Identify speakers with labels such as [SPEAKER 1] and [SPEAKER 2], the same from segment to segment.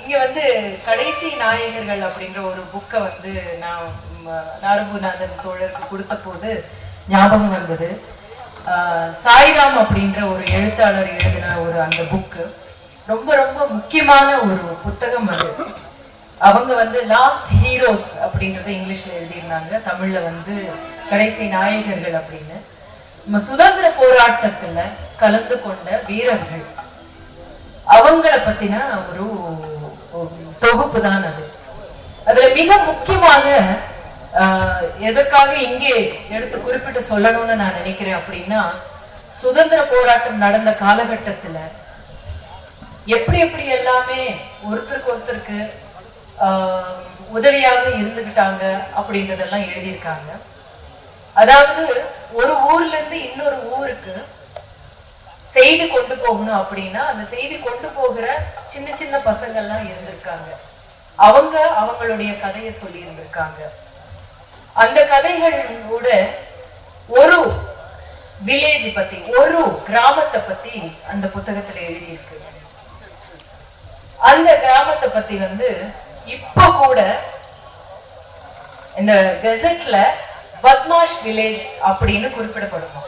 [SPEAKER 1] இங்க வந்து கடைசி நாயகர்கள் அப்படிங்கிற ஒரு புக்கை வந்து நான் ம, தோழருக்கு கொடுத்த போது ஞாபகம் வந்தது. சாய்ராம் அப்படின்ற ஒரு எழுத்தாளர் எழுதின ஒரு அந்த புக்கு ரொம்ப ரொம்ப முக்கியமான ஒரு புத்தகம் அது. அவங்க வந்து லாஸ்ட் ஹீரோஸ் அப்படின்றத இங்கிலீஷ்ல எழுதியிருந்தாங்க. தமிழ்ல வந்து கடைசி நாயகர்கள் அப்படின்னு. நம்ம சுதந்திர போராட்டத்துல கலந்து கொண்ட வீரர்கள். அவங்களை பத்தின ஒரு தொகுப்பு தான் அது. அதுல மிக முக்கியமாக ஆஹ், எதற்காக இங்கே எடுத்து குறிப்பிட்டு சொல்லணும்னு நான் நினைக்கிறேன் அப்படின்னா சுதந்திர போராட்டம் நடந்த காலகட்டத்துல எப்படி எப்படி எல்லாமே ஒருத்தருக்கு ஒருத்தருக்கு ஆஹ், உதவியாக இருந்துகிட்டாங்க அப்படின்றதெல்லாம் எழுதியிருக்காங்க. அதாவது ஒரு ஊர்ல இருந்து இன்னொரு ஊருக்கு செய்தி கொண்டு போகணும் அப்படின்னா அந்த செய்தி கொண்டு போகிற சின்ன சின்ன பசங்கள்லாம் இருந்திருக்காங்க. அவங்க அவங்களுடைய கதையை சொல்லி இருந்திருக்காங்க அந்த கதைகள் கூட ஒரு வில்லேஜ் பத்தி ஒரு கிராமத்தை பத்தி அந்த புத்தகத்துல எழுதியிருக்கு. அந்த கிராமத்தை பத்தி வந்து இப்ப கூட இந்த கெசட்ல பத்மாஷ் வில்லேஜ் அப்படின்னு குறிப்பிடப்படுமா?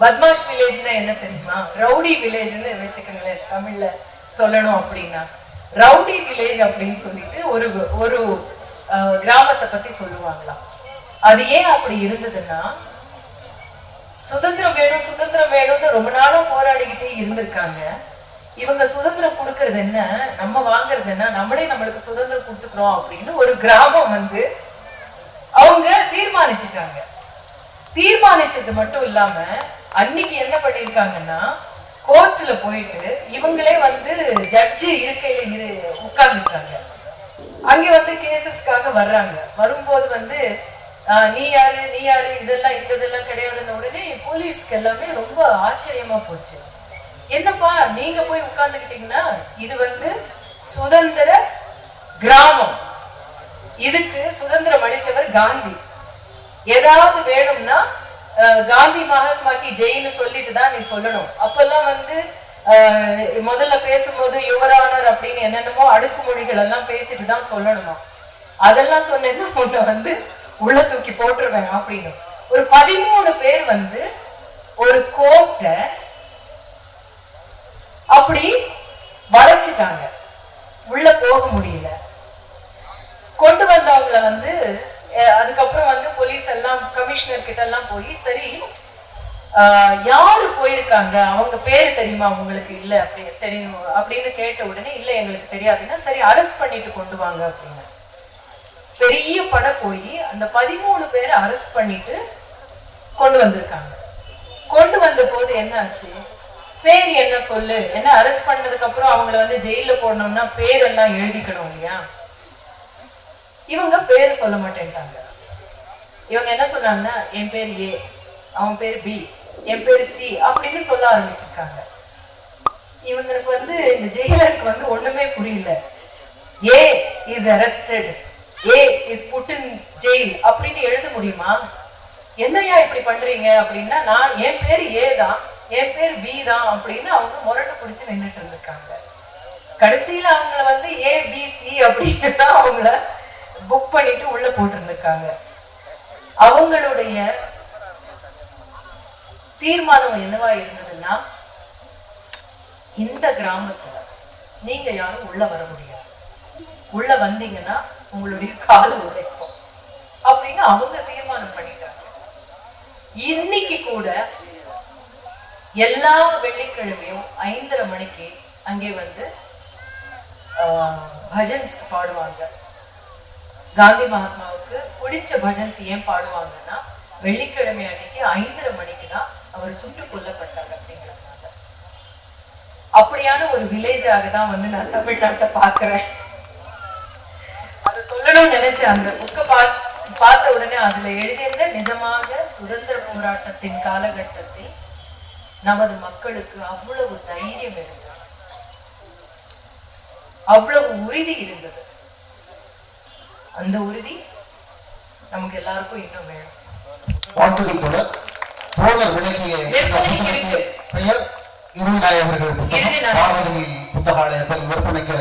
[SPEAKER 1] பத்மாஷ் வில்லேஜ்னா என்ன தெரியுமா? ரவுடி வில்லேஜ்னு வச்சுக்கோங்களேன் தமிழ்ல சொல்லணும் அப்படின்னா. ரவுடி வில்லேஜ் அப்படின்னு சொல்லிட்டு ஒரு ஒரு அஹ், கிராமத்தை பத்தி சொல்லுவாங்களாம். அது ஏன் அப்படி இருந்ததுன்னா சுதந்திரம் வேணும் சுதந்திரம் வேணும்னு ரொம்ப நாளா போராடிக்கிட்டே இருந்திருக்காங்க. இவங்க சுதந்திரம் கொடுக்கறது என்ன? நம்ம வாங்குறது என்ன? நம்மளே நம்மளுக்கு சுதந்திரம் கொடுத்துக்கிறோம் அப்படின்னு ஒரு கிராமம் வந்து அவங்க தீர்மானிச்சுட்டாங்க. தீர்மானிச்சது மட்டும் இல்லாம அன்னைக்கு என்ன பண்ணிருக்காங்கன்னா கோர்ட்ல போயிட்டு இவங்களே வந்து ஜட்ஜு இருக்கையில இரு உட்கார்ந்துட்டாங்க. அங்க வந்து கேசஸ்க்காக வர்றாங்க. வரும்போது வந்து நீ யாரு? நீ யாரு? இதெல்லாம் இந்த இதெல்லாம் கிடையாதுன்னு உடனே போலீஸ்க்கு எல்லாமே ரொம்ப ஆச்சரியமா போச்சு. என்னப்பா நீங்க போய் உட்கார்ந்துக்கிட்டீங்கன்னா இது வந்து சுதந்திர கிராமம். இதுக்கு சுதந்திரம் அளிச்சவர் காந்தி. ஏதாவது வேணும்னா காந்தி மகாத்மாக்கு ஜெயின்னு சொல்லிட்டு தான் நீ சொல்லணும். அப்பெல்லாம் வந்து அஹ், முதல்ல பேசும்போது யுவரானர் அப்படின்னு என்னென்னமோ அடுக்குமொழிகள் எல்லாம் பேசிட்டு தான் சொல்லணுமா? அதெல்லாம் சொன்னேன்னா உன்னை வந்து உள்ள தூக்கி போட்டுருவேன் அப்படின்னு. ஒரு பதிமூணு பேர் வந்து ஒரு கோட்டை அப்படி வளைச்சிட்டாங்க. உள்ள போக முடியல. கொண்டு வந்தவங்களை வந்து அதுக்கப்புறம் வந்து போலீஸ் எல்லாம் கமிஷனர் கிட்ட எல்லாம் போய் சரி யாரு போயிருக்காங்க? அவங்க பேரு தெரியுமா உங்களுக்கு? இல்ல அப்படி தெரியும் அப்படின்னு கேட்ட உடனே இல்ல எங்களுக்கு தெரியாதுன்னா சரி அரெஸ்ட் பண்ணிட்டு கொண்டு வாங்க அப்படின்னு. பெரிய படை போய் அந்த பதிமூணு பேரை அரெஸ்ட் பண்ணிட்டு கொண்டு வந்திருக்காங்க. கொண்டு வந்த போது என்ன ஆச்சு பேர் என்ன சொல்லு? என்ன அரெஸ்ட் பண்ணதுக்கு அப்புறம் அவங்கள வந்து ஜெயில போடணும்னா பேர் எல்லாம் எழுதிக்கணும் இல்லையா? இவங்க பேர் சொல்ல மாட்டேன்ட்டாங்க இவங்க என்ன சொன்னாங்கன்னா என் பேர் ஏ அவன் பேர் பி என் பேர் சி அப்படின்னு சொல்ல ஆரம்பிச்சிருக்காங்க. இவங்களுக்கு வந்து இந்த ஜெயிலருக்கு வந்து ஒண்ணுமே புரியல. A is arrested A is put in jail அப்படின்னு எழுத முடியுமா? என்னையா இப்படி பண்றீங்க அப்படின்னா நான் என் பேர் ஏ தான் என் பேர் பி தான் அப்படின்னு அவங்க முரண்டு பிடிச்சு நின்னுட்டு இருந்திருக்காங்க. கடைசியில அவங்கள வந்து ஏ பி சி அப்படின்னு தான் அவங்கள புக் பண்ணிட்டு உள்ள போட்டிருந்திருக்காங்க. அவங்களுடைய தீர்மானம் என்னவா இருந்ததுன்னா இந்த கிராமத்துல நீங்க யாரும் உள்ள வர முடியாது. உள்ள வந்தீங்கன்னா உங்களுடைய கால் உடைக்கும். அப்படின்னு அவங்க தீர்மானம் பண்ணிட்டாங்க. இன்னைக்கு கூட எல்லா வெள்ளிக்கிழமையும் ஐந்தரை மணிக்கு அங்கே வந்து ஆஹ், பஜன்ஸ் பாடுவாங்க. காந்தி மகாத்மாவுக்கு பிடிச்ச பஜன்ஸ் ஏன் பாடுவாங்கன்னா வெள்ளிக்கிழமை அன்னைக்கு ஐந்தரை மணிக்கு தான் அவர் சுட்டுக் கொல்லப்பட்டார் அப்படிங்கிறதுனால அப்படியான ஒரு வில்லேஜாக தான் வந்து நான் தமிழ்நாட்டை பாக்குறேன் அதை சொல்லணும்னு நினைச்சேன் அந்த புக்கை பார்த்த உடனே அதுல எழுதியிருந்த நிஜமாக சுதந்திர போராட்டத்தின் காலகட்டத்தில் நமது மக்களுக்கு அவ்வளவு தைரியம் இருந்தது. அவ்வளவு உறுதி இருந்தது. அந்த உறுதி நமக்கு எல்லாருக்கும் இன்னும் வேணும்.
[SPEAKER 2] வாழ்த்துக்கள் தொடர் தோழர் விளக்கிய. பெயர் இருநாயகர்கள் புத்தகம். புத்தகாலயத்தில் விற்பனைக்கு